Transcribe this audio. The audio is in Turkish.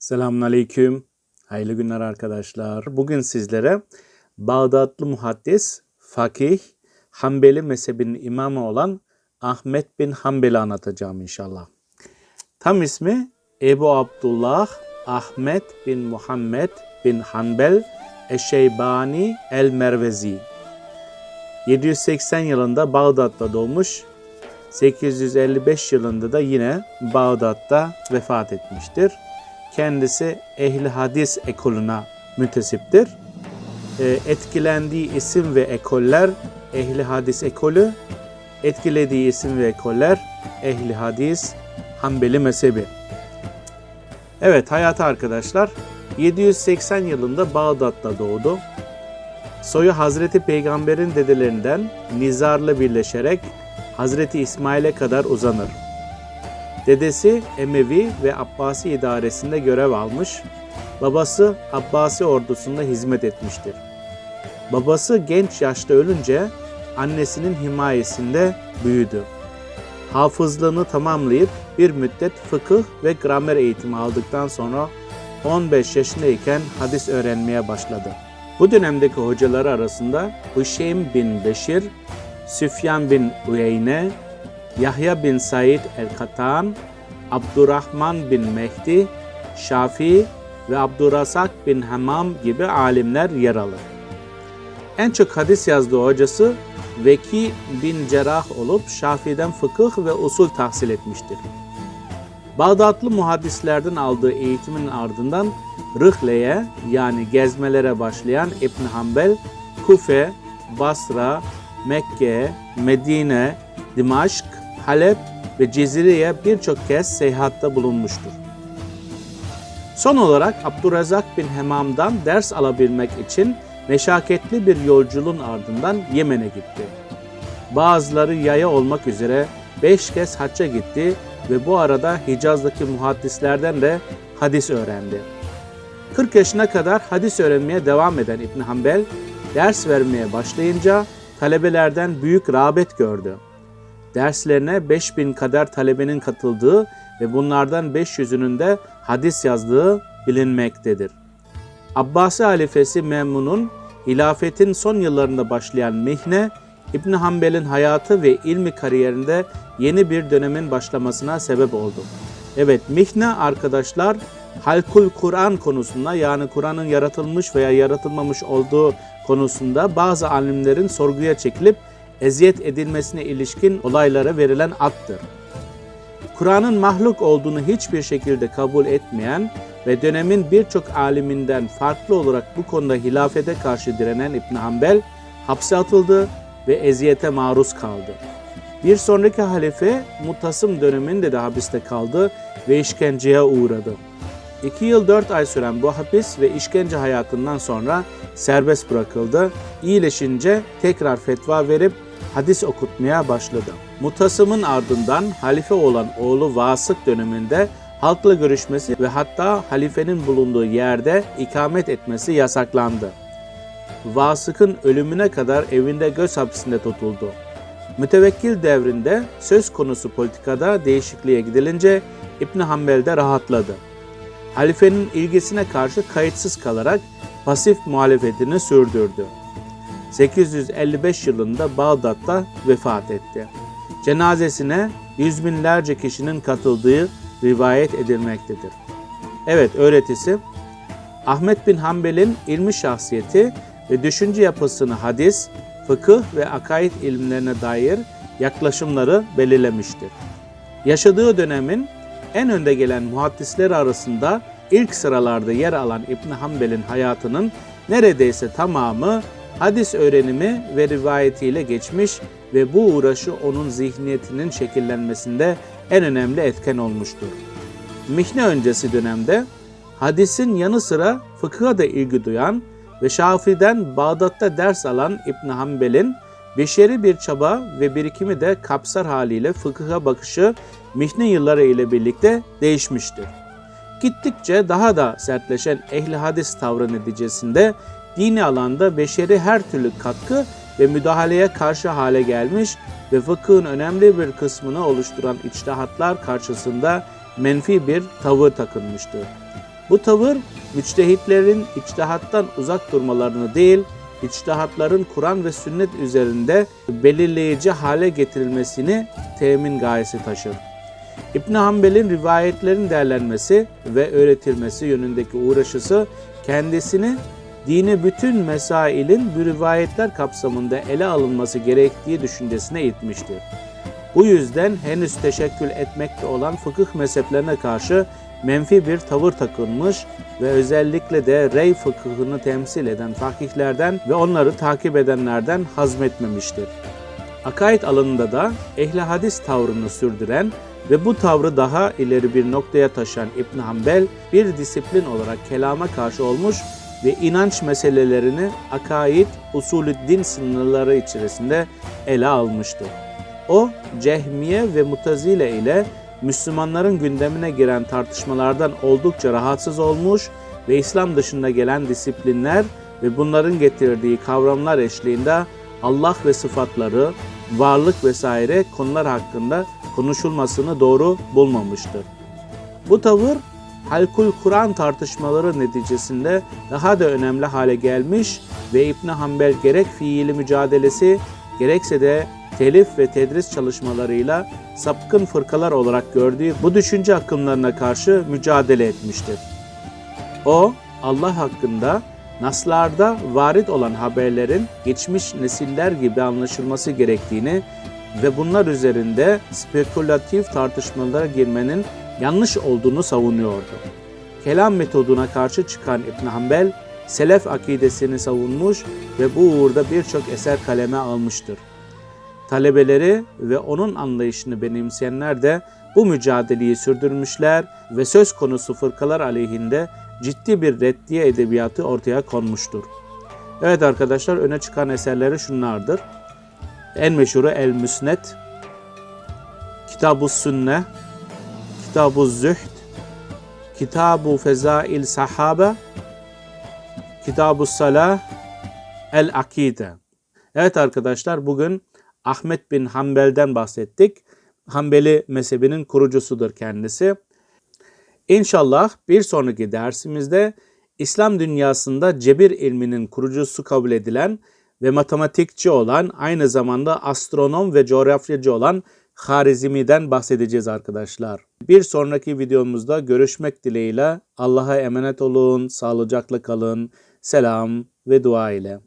Selamun Aleyküm. Hayırlı günler arkadaşlar. Bugün sizlere Bağdatlı muhaddis, fakih, Hanbeli mezhebinin imamı olan Ahmet bin Hanbel'i anlatacağım inşallah. Tam ismi Ebu Abdullah Ahmet bin Muhammed bin Hanbel Eşeybani el-Mervezi. 780 yılında Bağdat'ta doğmuş. 855 yılında da yine Bağdat'ta vefat etmiştir. Kendisi ehli hadis ekoluna müntesiptir. Ee, etkilendiği isim ve ekoller ehli hadis ekolü, etkilediği isim ve ekoller ehli hadis Hanbeli mezhebi. Evet hayatı arkadaşlar 780 yılında Bağdat'ta doğdu. Soyu Hazreti Peygamber'in dedelerinden Nizar'la birleşerek Hazreti İsmail'e kadar uzanır. Dedesi Emevi ve Abbasi idaresinde görev almış, babası Abbasi ordusunda hizmet etmiştir. Babası genç yaşta ölünce annesinin himayesinde büyüdü. Hafızlığını tamamlayıp bir müddet fıkıh ve gramer eğitimi aldıktan sonra 15 yaşındayken hadis öğrenmeye başladı. Bu dönemdeki hocaları arasında Hüşeym bin Beşir, Süfyan bin Uyeyne, Yahya bin Said el-Katan, Abdurrahman bin Mehdi, Şafii ve Abdurrasak bin Hamam gibi alimler yer alır. En çok hadis yazdığı hocası Veki bin Cerrah olup Şafii'den fıkıh ve usul tahsil etmiştir. Bağdatlı muhaddislerden aldığı eğitimin ardından Rıhle'ye yani gezmelere başlayan İbn Hanbel, Kufe, Basra, Mekke, Medine, Dimaşk, Halep ve Cezire'ye birçok kez seyahatte bulunmuştur. Son olarak Abdurrazak bin Hemam'dan ders alabilmek için meşakkatli bir yolculuğun ardından Yemen'e gitti. Bazıları yaya olmak üzere beş kez hacca gitti ve bu arada Hicaz'daki muhaddislerden de hadis öğrendi. 40 yaşına kadar hadis öğrenmeye devam eden İbn Hanbel ders vermeye başlayınca talebelerden büyük rağbet gördü. Derslerine 5000 kadar talebenin katıldığı ve bunlardan 500'ünün de hadis yazdığı bilinmektedir. Abbasi halifesi Memnun'un hilafetin son yıllarında başlayan mihne, İbn Hanbel'in hayatı ve ilmi kariyerinde yeni bir dönemin başlamasına sebep oldu. Evet, mihne arkadaşlar halkul Kur'an konusunda yani Kur'an'ın yaratılmış veya yaratılmamış olduğu konusunda bazı alimlerin sorguya çekilip eziyet edilmesine ilişkin olaylara verilen attır. Kur'an'ın mahluk olduğunu hiçbir şekilde kabul etmeyen ve dönemin birçok aliminden farklı olarak bu konuda hilafete karşı direnen İbn Hanbel hapse atıldı ve eziyete maruz kaldı. Bir sonraki halife Mutasım döneminde de hapiste kaldı ve işkenceye uğradı. 2 yıl 4 ay süren bu hapis ve işkence hayatından sonra serbest bırakıldı. İyileşince tekrar fetva verip hadis okutmaya başladı. Mutasım'ın ardından halife olan oğlu Vasık döneminde halkla görüşmesi ve hatta halifenin bulunduğu yerde ikamet etmesi yasaklandı. Vasık'ın ölümüne kadar evinde göz hapsinde tutuldu. Mütevekkil devrinde söz konusu politikada değişikliğe gidilince İbn Hanbel de rahatladı. Halifenin ilgisine karşı kayıtsız kalarak pasif muhalefetini sürdürdü. 855 yılında Bağdat'ta vefat etti. Cenazesine yüz binlerce kişinin katıldığı rivayet edilmektedir. Evet öğretisi Ahmet bin Hanbel'in ilmi şahsiyeti ve düşünce yapısını hadis, fıkıh ve akaid ilimlerine dair yaklaşımları belirlemiştir. Yaşadığı dönemin en önde gelen muhaddisler arasında ilk sıralarda yer alan İbn Hanbel'in hayatının neredeyse tamamı hadis öğrenimi ve rivayetiyle geçmiş ve bu uğraşı onun zihniyetinin şekillenmesinde en önemli etken olmuştur. Mihne öncesi dönemde hadisin yanı sıra fıkıha da ilgi duyan ve Şafii'den Bağdat'ta ders alan İbn Hanbel'in beşeri bir çaba ve birikimi de kapsar haliyle fıkıha bakışı mihne yılları ile birlikte değişmiştir. Gittikçe daha da sertleşen ehli hadis tavrı neticesinde dini alanda beşeri her türlü katkı ve müdahaleye karşı hale gelmiş ve fıkhın önemli bir kısmını oluşturan içtihatlar karşısında menfi bir tavır takınmıştır. Bu tavır müçtehitlerin içtihattan uzak durmalarını değil, içtihatların Kur'an ve sünnet üzerinde belirleyici hale getirilmesini temin gayesi taşır. İbn Hanbel'in rivayetlerin değerlenmesi ve öğretilmesi yönündeki uğraşısı kendisini dini bütün mesailin bu rivayetler kapsamında ele alınması gerektiği düşüncesine itmiştir. Bu yüzden henüz teşekkül etmekte olan fıkıh mezheplerine karşı menfi bir tavır takılmış ve özellikle de rey fıkıhını temsil eden fakihlerden ve onları takip edenlerden hazmetmemiştir. Akaid alanında da ehli hadis tavrını sürdüren ve bu tavrı daha ileri bir noktaya taşıyan İbn Hanbel bir disiplin olarak kelama karşı olmuş ve inanç meselelerini akaid, usulü din sınırları içerisinde ele almıştır. O, Cehmiye ve Mutazile ile Müslümanların gündemine giren tartışmalardan oldukça rahatsız olmuş ve İslam dışında gelen disiplinler ve bunların getirdiği kavramlar eşliğinde Allah ve sıfatları, varlık vesaire konular hakkında konuşulmasını doğru bulmamıştır. Bu tavır Halkul Kur'an tartışmaları neticesinde daha da önemli hale gelmiş ve İbn Hanbel gerek fiili mücadelesi gerekse de telif ve tedris çalışmalarıyla sapkın fırkalar olarak gördüğü bu düşünce akımlarına karşı mücadele etmiştir. O, Allah hakkında naslarda varit olan haberlerin geçmiş nesiller gibi anlaşılması gerektiğini ve bunlar üzerinde spekülatif tartışmalara girmenin yanlış olduğunu savunuyordu. Kelam metoduna karşı çıkan İbn Hanbel, Selef akidesini savunmuş ve bu uğurda birçok eser kaleme almıştır. Talebeleri ve onun anlayışını benimseyenler de bu mücadeleyi sürdürmüşler ve söz konusu fırkalar aleyhinde ciddi bir reddiye edebiyatı ortaya konmuştur. Evet arkadaşlar öne çıkan eserleri şunlardır. En meşhuru El Müsnet, Kitab-ı Sünne, Kitab-ı Zühd, Kitab-ı Fezail Sahabe, Kitab-ı Salah, El Akide. Evet arkadaşlar bugün Ahmet bin Hanbel'den bahsettik. Hanbeli mezhebinin kurucusudur kendisi. İnşallah bir sonraki dersimizde İslam dünyasında cebir ilminin kurucusu kabul edilen ve matematikçi olan aynı zamanda astronom ve coğrafyacı olan Harizmi'den bahsedeceğiz arkadaşlar. Bir sonraki videomuzda görüşmek dileğiyle Allah'a emanet olun, sağlıcakla kalın, selam ve dua ile.